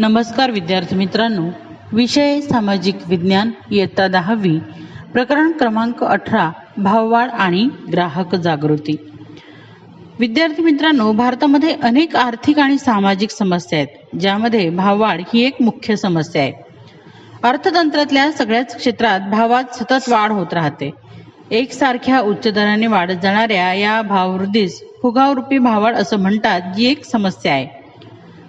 नमस्कार विद्यार्थी मित्रांनो विषय सामाजिक विज्ञान इयत्ता दहावी प्रकरण क्रमांक अठरा भाववाढ आणि ग्राहक जागृती. विद्यार्थी मित्रांनो भारतामध्ये अनेक आर्थिक आणि सामाजिक समस्या आहेत ज्यामध्ये भाववाढ ही एक मुख्य समस्या आहे. अर्थतंत्रातल्या सगळ्याच क्षेत्रात भावात सतत वाढ होत राहते. एकसारख्या उच्च दराने वाढत जाणाऱ्या या भाववृद्धीस फुगावरूपी भाववाढ असं म्हणतात जी एक समस्या आहे.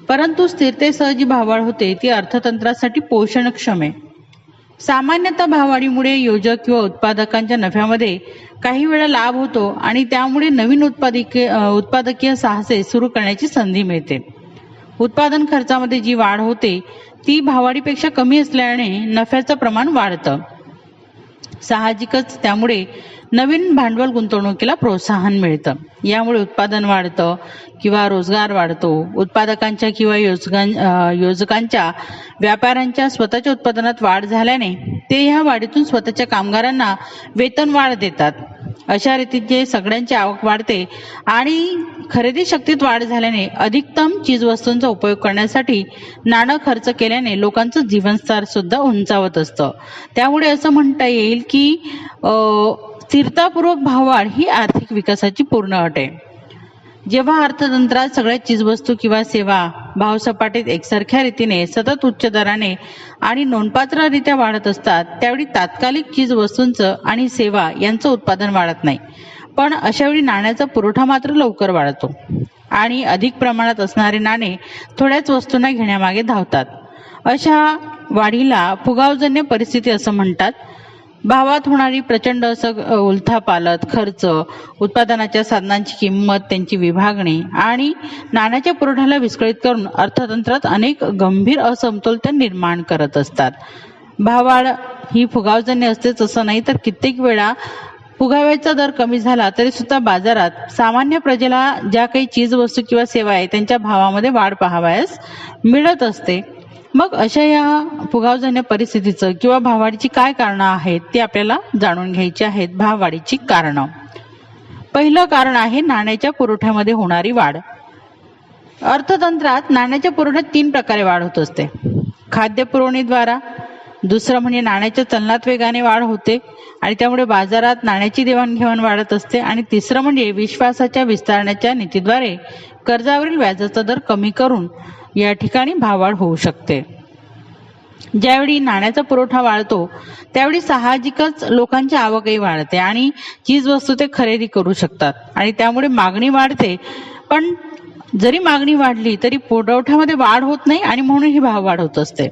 परंतु स्थिरतेसह जी भावाळ होते ती अर्थतंत्रासाठी पोषणक्षम आहे. सामान्यतः भाववाढीमुळे योजक किंवा उत्पादकांच्या नफ्यामध्ये काही वेळा लाभ होतो आणि त्यामुळे नवीन उत्पादकीय उत्पादकीय साहसे सुरू करण्याची संधी मिळते. उत्पादन खर्चामध्ये जी वाढ होते ती भाववाढीपेक्षा कमी असल्याने नफ्याचं प्रमाण वाढतं. साहजिकच त्यामुळे नवीन भांडवल गुंतवणुकीला प्रोत्साहन मिळतं. यामुळे उत्पादन वाढतं किंवा रोजगार वाढतो. उत्पादकांच्या किंवा योजकांच्या व्यापाऱ्यांच्या स्वतःच्या उत्पादनात वाढ झाल्याने ते ह्या वाढीतून स्वतःच्या कामगारांना वेतन वाढ देतात. अशा रीतीचे सगळ्यांची आवक वाढते आणि खरेदी शक्तीत वाढ झाल्याने अधिकतम चीज वस्तूंचा उपयोग करण्यासाठी नाणं खर्च केल्याने लोकांचं जीवनस्तर सुद्धा उंचावत असतं. त्यामुळे असं म्हणता येईल की स्थिरतापूर्वक भाववाढ ही आर्थिक विकासाची पूर्ण अट आहे. जेव्हा अर्थतंत्रात सगळ्या चीजवस्तू किंवा सेवा भावसपाटीत एकसारख्या रीतीने सतत उच्च दराने आणि नोंदपात्ररित्या वाढत असतात त्यावेळी तात्कालिक चीज वस्तूंचं आणि सेवा यांचं उत्पादन वाढत नाही. पण अशावेळी नाण्याचा पुरवठा मात्र लवकर वाढतो आणि अधिक प्रमाणात असणारे नाणे थोड्याच वस्तूंना घेण्यामागे धावतात. अशा वाढीला फुगावजन्य परिस्थिती असं म्हणतात. भावात होणारी प्रचंड असं उलथापालत खर्च उत्पादनाच्या साधनांची किंमत त्यांची विभागणी आणि नाण्याच्या पुरवठ्याला विस्कळीत करून अर्थतंत्रात अनेक गंभीर असमतोलता निर्माण करत असतात. भाववाढ ही फुगावजन्य असतेच असं नाही तर कित्येक वेळा फुगाव्याचा दर कमी झाला तरी सुद्धा बाजारात सामान्य प्रजेला ज्या काही चीज वस्तू किंवा सेवा आहे त्यांच्या भावामध्ये वाढ पाहावयास मिळत असते. मग अशा या फुगावजन्य परिस्थितीचं किंवा भाववाढीची काय कारणं आहेत ती आपल्याला जाणून घ्यायची आहेत भाववाढीची कारणं. पहिलं कारण आहे नाण्याच्या पुरवठ्यामध्ये होणारी वाढ. अर्थतंत्रात नाण्याच्या पुरवठ्यात तीन प्रकारे वाढ होत असते. खाद्य पुरवणीद्वारा दुसरं म्हणजे नाण्याच्या चलनात वेगाने वाढ होते आणि त्यामुळे बाजारात नाण्याची देवाणघेवाण वाढत असते आणि तिसरं म्हणजे विश्वासाच्या विस्तारण्याच्या नीतीद्वारे कर्जावरील व्याजाचा दर कमी करून या ठिकाणी भाववाढ होऊ शकते. ज्यावेळी नाण्याचा पुरवठा वाढतो त्यावेळी साहजिकच लोकांची आवकही वाढते आणि चीज वस्तू ते खरेदी करू शकतात. आणि त्यामुळे मागणी वाढते पण जरी मागणी वाढली तरी पुरवठ्यामध्ये वाढ होत नाही आणि म्हणून ही भाववाढ होत असते.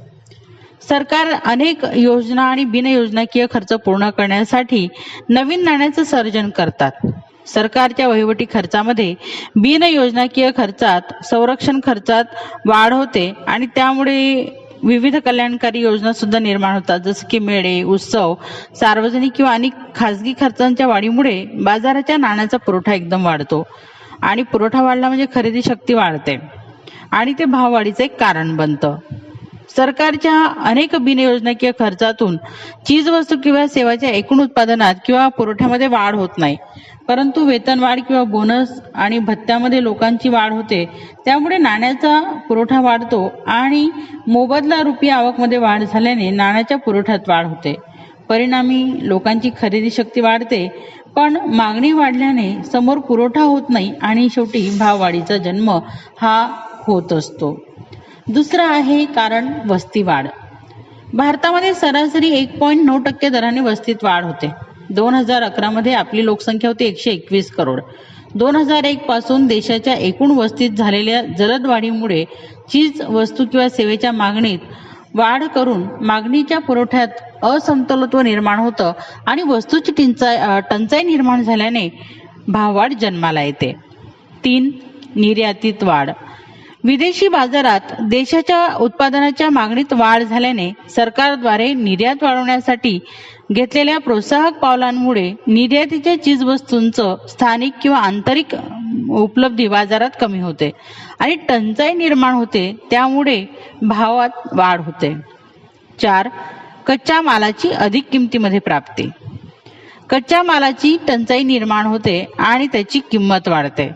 सरकार अनेक योजना आणि बिनयोजनाकीय खर्च पूर्ण करण्यासाठी नवीन नाण्याचं सर्जन करतात. सरकारच्या वहिवटी खर्चामध्ये बिनयोजनाकीय खर्चात संरक्षण खर्चात वाढ होते आणि त्यामुळे विविध कल्याणकारी योजना सुद्धा निर्माण होतात. जसं की मेळे उत्सव सार्वजनिक किंवा अनेक खाजगी खर्चांच्या वाढीमुळे बाजाराच्या नाण्याचा पुरवठा एकदम वाढतो आणि पुरवठा वाढला म्हणजे खरेदी शक्ती वाढते आणि ते भाववाढीचं एक कारण बनतं. सरकारच्या अनेक बिनयोजनाकीय खर्चातून चीज वस्तू किंवा सेवाच्या एकूण उत्पादनात किंवा पुरवठ्यामध्ये वाढ होत नाही. परंतु वेतनवाढ किंवा बोनस आणि भत्त्यामध्ये लोकांची वाढ होते. त्यामुळे नाण्याचा पुरवठा वाढतो आणि मोबदला रुपये आवकमध्ये वाढ झाल्याने नाण्याच्या पुरवठ्यात वाढ होते. परिणामी लोकांची खरेदी शक्ती वाढते पण मागणी वाढल्याने समोर पुरवठा होत नाही आणि शेवटी भाववाढीचा जन्म हा होत असतो. दुसरं आहे कारण वस्ती वाढ. भारतामध्ये सरासरी एक पॉईंट नऊ टक्के दराने वस्तीत वाढ होते. दोन हजार अकरा मध्ये आपली लोकसंख्या होती एकशे एकवीस करोड. दोन हजार एक पासून देशाच्या एकूण वस्तीत झालेल्या जलद वाढीमुळे चीज वस्तू किंवा सेवेच्या मागणीत वाढ करून मागणीच्या पुरवठ्यात असमतोलत्व निर्माण होतं आणि वस्तूची टिंचाई टंचाई निर्माण झाल्याने भाववाढ जन्माला येते. तीन निर्यातीत वाढ. विदेशी बाजारात देशाच्या उत्पादनाच्या मागणीत वाढ झाल्याने सरकारद्वारे निर्यात वाढवण्यासाठी घेतलेल्या प्रोत्साहक पावलांमुळे निर्यातीच्या चीजवस्तूंचं स्थानिक किंवा आंतरिक उपलब्धी बाजारात कमी होते आणि टंचाई निर्माण होते त्यामुळे भावात वाढ होते. चार कच्च्या मालाची अधिक किमतीमध्ये प्राप्ती. कच्च्या मालाची टंचाई निर्माण होते आणि त्याची किंमत वाढते.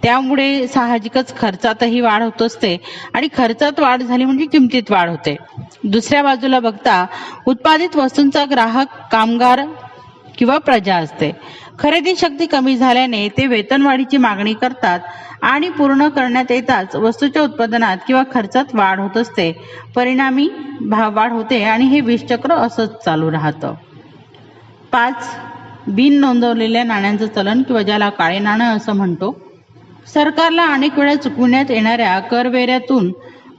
त्यामुळे साहजिकच खर्चातही वाढ होत असते आणि खर्चात वाढ झाली म्हणजे किमतीत वाढ होते. दुसऱ्या बाजूला बघता उत्पादित वस्तूंचा ग्राहक कामगार किंवा प्रजा असते. खरेदी शक्ती कमी झाल्याने ते वेतनवाढीची मागणी करतात आणि पूर्ण करण्यात येताच वस्तूच्या उत्पादनात किंवा खर्चात वाढ होत असते. परिणामी भाववाढ होते आणि हे विषचक्र असंच चालू राहतं. पाच. बिन नोंदवलेल्या नाण्यांचं चलन किंवा ज्याला काळे नाणं असं म्हणतो सरकारला अनेक वेळा चुकविण्यात येणाऱ्या करवेऱ्यातून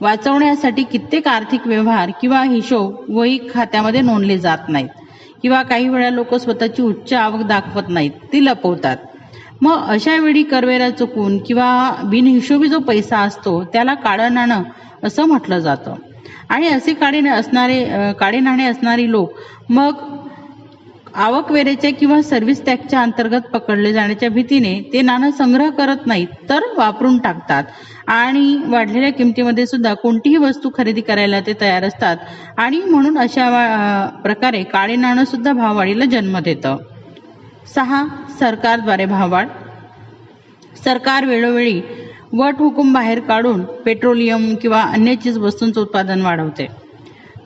वाचवण्यासाठी कित्येक आर्थिक व्यवहार किंवा हिशोब वही खात्यामध्ये नोंदले जात नाहीत किंवा काही वेळा लोक स्वतःची उच्च आवक दाखवत नाहीत ती लपवतात. मग अशा वेळी करवेरा चुकून किंवा बिनहिशोबी जो पैसा असतो त्याला काळं नाणं असं म्हटलं जातं. आणि असे काळे असणारे काळे नाणे असणारी लोक मग आवकवेरेच्या किंवा सर्व्हिस टॅक्सच्या अंतर्गत पकडले जाण्याच्या भीतीने ते नाणं संग्रह करत नाहीत तर वापरून टाकतात. आणि वाढलेल्या किमतीमध्ये सुद्धा कोणतीही वस्तू खरेदी करायला ते तयार असतात. आणि म्हणून अशा प्रकारे काळे नाणं सुद्धा भाववाढीला जन्म देतं. सहा सरकारद्वारे भाववाढ. सरकार वेळोवेळी वट हुकूम बाहेर काढून पेट्रोलियम किंवा अन्य चीज वस्तूंचं उत्पादन वाढवते.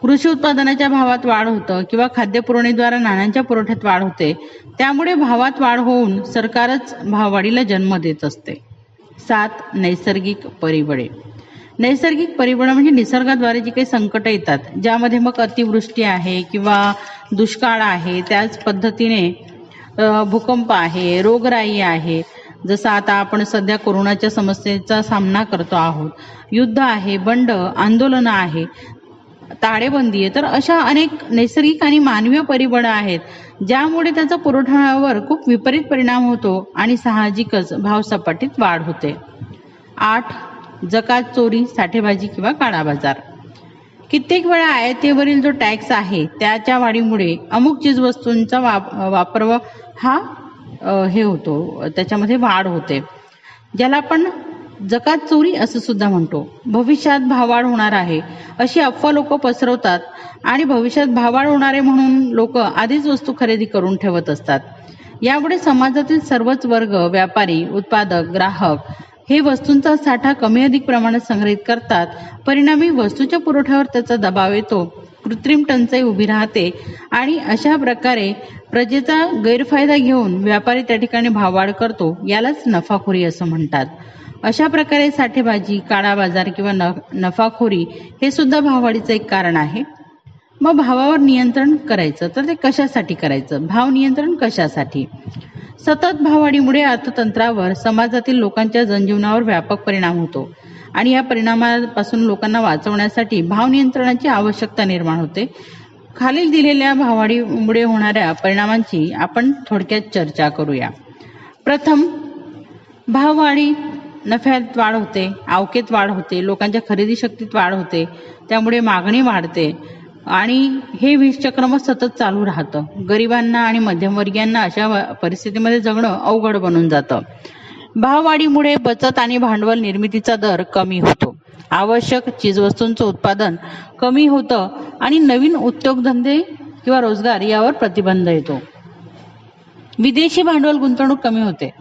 कृषी उत्पादनाच्या भावात वाढ होतं किंवा खाद्य पुरवणीद्वारा नाण्यांच्या पुरवठ्यात वाढ होते त्यामुळे भावात वाढ होऊन सरकारच भाववाढीला जन्म देत असते. सात नैसर्गिक परिबळे नैसर्गिक परिबळ म्हणजे निसर्गाद्वारे जी काही संकट येतात ज्यामध्ये मग अतिवृष्टी आहे किंवा दुष्काळ आहे त्याच पद्धतीने भूकंप आहे रोगराई आहे. जसं आता आपण सध्या कोरोनाच्या समस्येचा सामना करतो आहोत. युद्ध आहे बंड आंदोलनं आहे. ताळेबंदी आहे. तर अशा अनेक नैसर्गिक आणि मानवीय परिबळं आहेत ज्यामुळे त्याचा पुरवठ्यावर खूप विपरीत परिणाम होतो आणि साहजिकच भावसपाटीत वाढ होते. आठ जकात चोरी साठेबाजी किंवा काळा बाजार कित्येक वेळा आयातीवरील जो टॅक्स आहे त्याच्या वाढीमुळे अमुक चीज वस्तूंचा वाप वापर हा हे होतो त्याच्यामध्ये वाढ होते. ज्याला आपण जकात चोरी असं सुद्धा म्हणतो. भविष्यात भाववाढ होणार आहे अशी अफवा लोक पसरवतात आणि भविष्यात भाववाढ होणार आहे म्हणून लोक आधीच वस्तू खरेदी करून ठेवत असतात. यामुळे समाजातील सर्वच वर्ग व्यापारी उत्पादक ग्राहक हे वस्तूंचा साठा कमी अधिक प्रमाणात संग्रहित करतात. परिणामी वस्तूच्या पुरवठ्यावर त्याचा दबाव येतो. कृत्रिम टंचाई उभी राहते आणि अशा प्रकारे प्रजेचा गैरफायदा घेऊन व्यापारी त्या ठिकाणी भाववाढ करतो यालाच नफाखोरी असं म्हणतात. अशा प्रकारे साठेबाजी काळा बाजार किंवा न नफाखोरी हे सुद्धा भाववाढीचं एक कारण आहे. मग भावावर नियंत्रण करायचं तर ते कशासाठी करायचं? भाव नियंत्रण कशासाठी? सतत भाववाढीमुळे अर्थतंत्रावर समाजातील लोकांच्या जनजीवनावर व्यापक परिणाम होतो. आणि या परिणामापासून लोकांना वाचवण्यासाठी भाव नियंत्रणाची आवश्यकता निर्माण होते. खालील दिलेल्या भाववाढीमुळे होणाऱ्या परिणामांची आपण थोडक्यात चर्चा करूया. प्रथम भाववाढी नफ्यात वाढ होते आवकेत वाढ होते लोकांच्या खरेदी शक्तीत वाढ होते त्यामुळे मागणी वाढते. आणि हे विषचक्र सतत चालू राहतं. गरिबांना आणि मध्यमवर्गीयांना अशा परिस्थितीमध्ये जगणं अवघड बनून जातं. भाववाढीमुळे बचत आणि भांडवल निर्मितीचा दर कमी होतो. आवश्यक चीजवस्तूंचं उत्पादन कमी होतं आणि नवीन उद्योगधंदे किंवा रोजगार यावर प्रतिबंध येतो. विदेशी भांडवल गुंतवणूक कमी होते.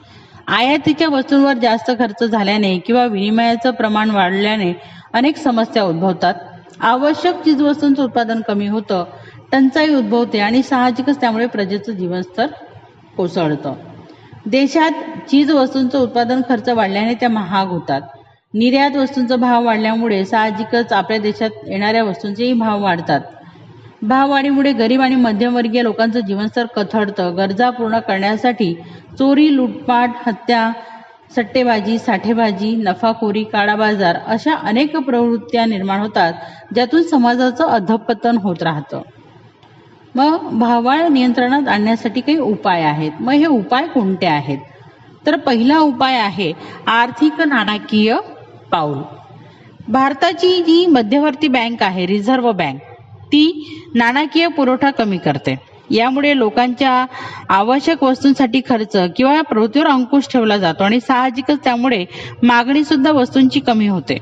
आयातीच्या वस्तूंवर जास्त खर्च झाल्याने किंवा विनिमयाचं प्रमाण वाढल्याने अनेक समस्या उद्भवतात. आवश्यक चीजवस्तूंचं उत्पादन कमी होतं टंचाई उद्भवते आणि साहजिकच त्यामुळे प्रजेचं जीवनस्तर कोसळतं. देशात चीज वस्तूंचं उत्पादन खर्च वाढल्याने त्या महाग होतात. निर्यात वस्तूंचा भाव वाढल्यामुळे साहजिकच आपल्या देशात येणाऱ्या वस्तूंचेही भाव वाढतात. भाववाढीमुळे गरीब आणि मध्यमवर्गीय लोकांचं जीवनस्तर कथडतं. गरजा पूर्ण करण्यासाठी चोरी लूटपाट हत्या सट्टेबाजी साठेबाजी नफाखोरी काळा बाजार अशा अनेक प्रवृत्त्या निर्माण होतात ज्यातून समाजाचं अधपतन होत राहतं. मग भाववाढ नियंत्रणात आणण्यासाठी काही उपाय आहेत. मग हे उपाय कोणते आहेत? तर पहिला उपाय आहे आर्थिक नाणाकीय पाऊल. भारताची जी मध्यवर्ती बँक आहे रिझर्व्ह बँक ती नाणाकीय पुरवठा कमी करते. यामुळे लोकांच्या आवश्यक वस्तूंसाठी खर्च किंवा प्रवृत्तीवर अंकुश ठेवला जातो आणि साहजिकच त्यामुळे मागणी सुद्धा वस्तूंची कमी होते.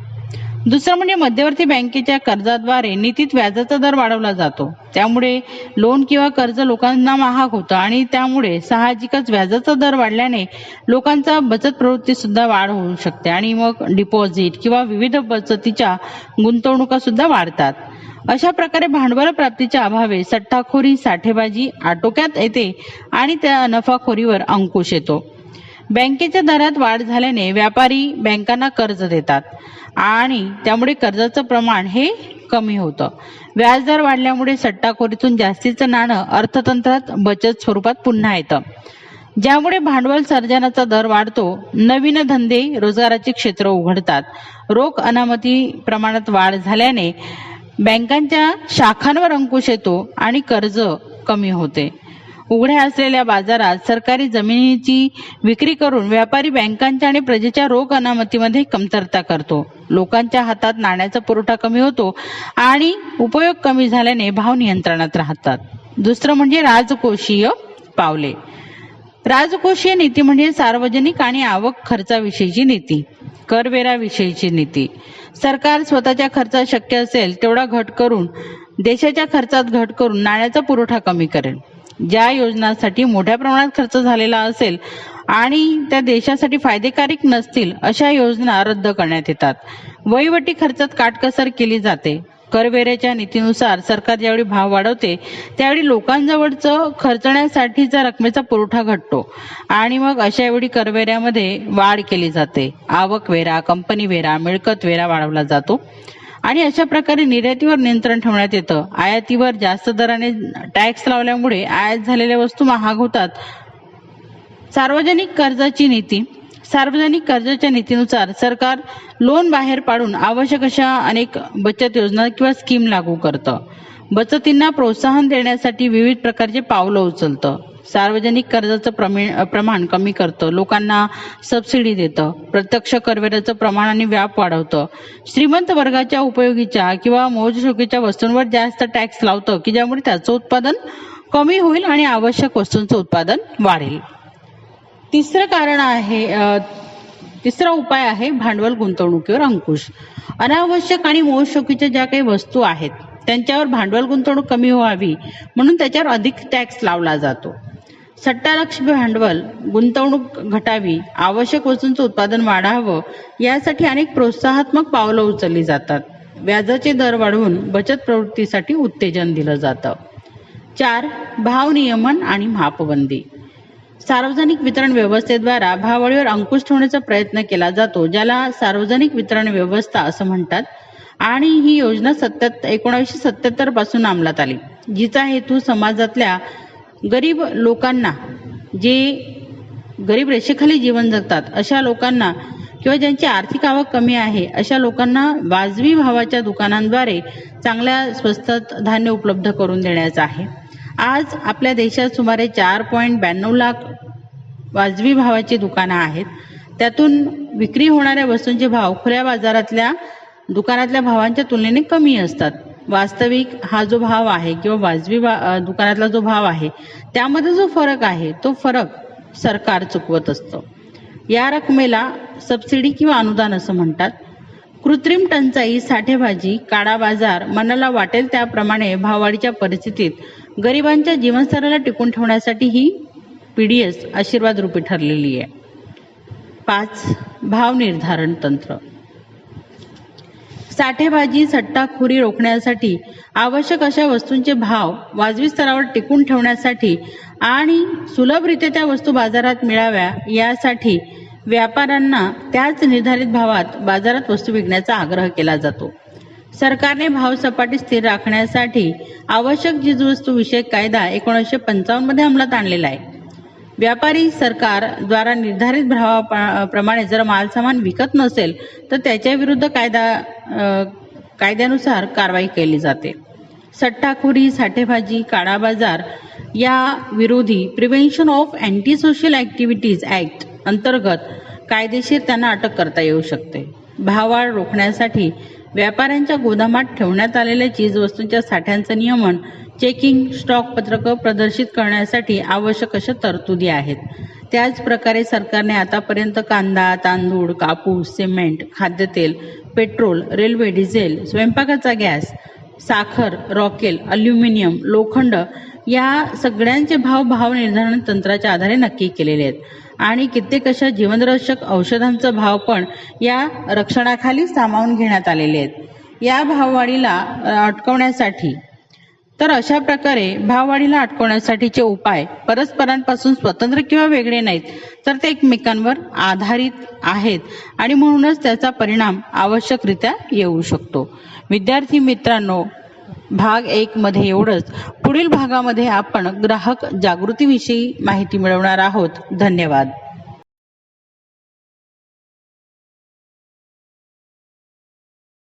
दुसरं म्हणजे मध्यवर्ती बँकेच्या कर्जाद्वारे नीतीत व्याजाचा दर वाढवला जातो. त्यामुळे लोन किंवा कर्ज लोकांना महाग होतं आणि त्यामुळे साहजिकच व्याजाचा दर वाढल्याने लोकांचा बचत प्रवृत्ती सुद्धा वाढ होऊ शकते आणि मग डिपॉझिट किंवा विविध बचतीच्या गुंतवणुका सुद्धा वाढतात. अशा प्रकारे भांडवल प्राप्तीच्या अभावे सट्टाखोरी साठेबाजी आटोक्यात येते आणि त्या नफाखोरीवर अंकुश येतो. बँकेच्या दरात वाढ झाल्याने व्यापारी बँकांना कर्ज देतात आणि त्यामुळे कर्जाचं प्रमाण हे कमी होतं. व्याजदर वाढल्यामुळे सट्टाखोरीतून जास्तीचं नाणं अर्थतंत्रात बचत स्वरूपात पुन्हा येतं. ज्यामुळे भांडवल सर्जनाचा दर वाढतो नवीन धंदे रोजगाराचे क्षेत्र उघडतात. रोख अनामती प्रमाणात वाढ झाल्याने बँकांच्या शाखांवर अंकुश येतो आणि कर्ज कमी होते. उघड्या असलेल्या बाजारात सरकारी जमिनीची विक्री करून व्यापारी बँकांच्या आणि प्रजेच्या रोख अनामतीमध्ये कमतरता करतो. लोकांच्या हातात नाण्याचा पुरवठा कमी होतो आणि उपयोग कमी झाल्याने भाव नियंत्रणात राहतात. दुसरं म्हणजे राजकोषीय पावले. राजकोषीय नीती म्हणजे सार्वजनिक आणि आवक खर्चाविषयीची नीती. करवेराविषयीची नीती. सरकार स्वतःच्या खर्चात शक्य असेल तेवढा घट करून देशाच्या खर्चात घट करून नाण्याचा पुरवठा कमी करेल. ज्या योजनांसाठी मोठ्या प्रमाणात खर्च झालेला असेल आणि त्या देशासाठी फायदेकारक नसतील अशा योजना रद्द करण्यात येतात. वहिवटी खर्चात काटकसर केली जाते. करवेऱ्याच्या नीतीनुसार सरकार ज्यावेळी भाव वाढवते त्यावेळी लोकांजवळचं खर्चण्यासाठीचा रकमेचा पुरवठा घटतो. आणि मग अशा वेळी करवेऱ्यामध्ये वाढ केली जाते. आवक वेरा कंपनी वेरा मिळकत वेरा वाढवला जातो. आणि अशा प्रकारे निर्यातीवर नियंत्रण ठेवण्यात येतं. आयातीवर जास्त दराने टॅक्स लावल्यामुळे आयात झालेल्या वस्तू महाग होतात. सार्वजनिक कर्जाची नीती सार्वजनिक कर्जाच्या नीतीनुसार सरकार लोन बाहेर पाडून आवश्यक अशा अनेक बचत योजना किंवा स्कीम लागू करतं. बचतींना प्रोत्साहन देण्यासाठी विविध प्रकारचे पावलं उचलतं. सार्वजनिक कर्जाचं प्रमे- प्रमाण कमी करतं. लोकांना सबसिडी देतं. प्रत्यक्ष करवेराचं प्रमाण आणि व्याप वाढवतं. श्रीमंत वर्गाच्या उपयोगीच्या किंवा मोजशोकीच्या वस्तूंवर जास्त टॅक्स लावतं की ज्यामुळे त्याचं उत्पादन कमी होईल आणि आवश्यक वस्तूंचं उत्पादन वाढेल. तिसरं कारण आहे तिसरा उपाय आहे भांडवल गुंतवणुकीवर अंकुश. अनावश्यक आणि मोजशोकीच्या ज्या काही वस्तू आहेत त्यांच्यावर भांडवल गुंतवणूक कमी व्हावी म्हणून त्याच्यावर अधिक टॅक्स लावला जातो. सट्टालक्ष भांडवल गुंतवणूक घटावी आवश्यक वस्तूंचं उत्पादन वाढावं यासाठी अनेक प्रोत्साहात्मक पावलं उचलली जातात. व्याजाचे दर वाढवून बचत प्रवृत्तीसाठी उत्तेजन दिलं जातं. चार भाव नियमन आणि मापबंदी. सार्वजनिक वितरण व्यवस्थेद्वारा भाववाढीवर अंकुश ठेवण्याचा प्रयत्न केला जातो ज्याला सार्वजनिक वितरण व्यवस्था असं म्हणतात. आणि ही योजना सत्यात एकोणावीसशे सत्याहत्तरपासून अंमलात आली जिचा हेतू समाजातल्या गरीब लोकांना जे गरीब रेषेखाली जीवन जगतात अशा लोकांना किंवा ज्यांची आर्थिक आवक कमी आहे अशा लोकांना वाजवी भावाच्या दुकानांद्वारे चांगल्या स्वस्तात धान्य उपलब्ध करून देण्याचा आहे. आज आपल्या देशात सुमारे चार पॉईंट ब्याण्णव लाख वाजवी भावाची दुकानं आहेत. त्यातून विक्री होणाऱ्या वस्तूंचे भाव खुल्या बाजारातल्या दुकानातल्या भावांच्या तुलनेने कमी असतात. वास्तविक हा जो भाव आहे किंवा वाजवी भा- दुकानातला जो भाव आहे त्यामध्ये जो फरक आहे तो फरक सरकार चुकवत असतं. या रकमेला सबसिडी किंवा अनुदान असं म्हणतात. कृत्रिम टंचाई साठेबाजी काळा बाजार मनाला वाटेल त्याप्रमाणे भाववाढीच्या परिस्थितीत गरिबांच्या जीवनस्तराला टिकून ठेवण्यासाठी ही पी डी एस आशीर्वाद रूपी ठरलेली आहे. पाच भाव निर्धारण तंत्र. साठेबाजी सट्टाखोरी रोखण्यासाठी आवश्यक अशा वस्तूंचे भाव वाजवी स्तरावर टिकून ठेवण्यासाठी आणि सुलभरित्या त्या वस्तू बाजारात मिळाव्या यासाठी व्यापाऱ्यांना त्याच निर्धारित भावात बाजारात वस्तू विकण्याचा आग्रह केला जातो. सरकारने भाव सपाटी स्थिर राखण्यासाठी आवश्यक चीजवस्तू विषयक कायदा एकोणीसशे पंचावन्नमध्ये अंमलात आणलेला आहे. व्यापारी सरकार द्वारा निर्धारित भावाप्रमाणे जर मालसामान विकत नसेल तर त्याच्या विरुद्ध कायदा कायद्यानुसार कारवाई केली जाते. सट्टाखोरी साठेबाजी काळा बाजार या विरोधी prevention of anti social activities act अंतर्गत कायदेशीर त्यांना अटक करता येऊ शकते. भाववाढ रोखण्यासाठी व्यापाऱ्यांच्या गोदामात ठेवण्यात आलेल्या चीजवस्तूंच्या साठ्यांचं नियमन चेकिंग स्टॉक पत्रकं प्रदर्शित करण्यासाठी आवश्यक अशा तरतुदी आहेत. त्याच प्रकारे सरकारने आतापर्यंत कांदा तांदूळ कापूस सिमेंट खाद्यतेल पेट्रोल रेल्वे डिझेल स्वयंपाकाचा गॅस साखर रॉकेल अल्युमिनियम लोखंड या सगळ्यांचे भाव भाव निर्धारण तंत्राच्या आधारे नक्की केलेले आहेत. आणि कित्येक अशा जीवनरक्षक औषधांचा भाव पण या रक्षणाखाली सामावून घेण्यात आलेले आहेत. या भाववाढीला अटकवण्यासाठी. तर अशा प्रकारे भाववाढीला अटकवण्यासाठीचे उपाय परस्परांपासून स्वतंत्र किंवा वेगळे नाहीत तर ते एकमेकांवर आधारित आहेत आणि म्हणूनच त्याचा परिणाम आवश्यकरित्या येऊ शकतो. विद्यार्थी मित्रांनो भाग एक मध्ये एवढंच. पुढील भागामध्ये आपण ग्राहक जागृतीविषयी माहिती मिळवणार आहोत. धन्यवाद.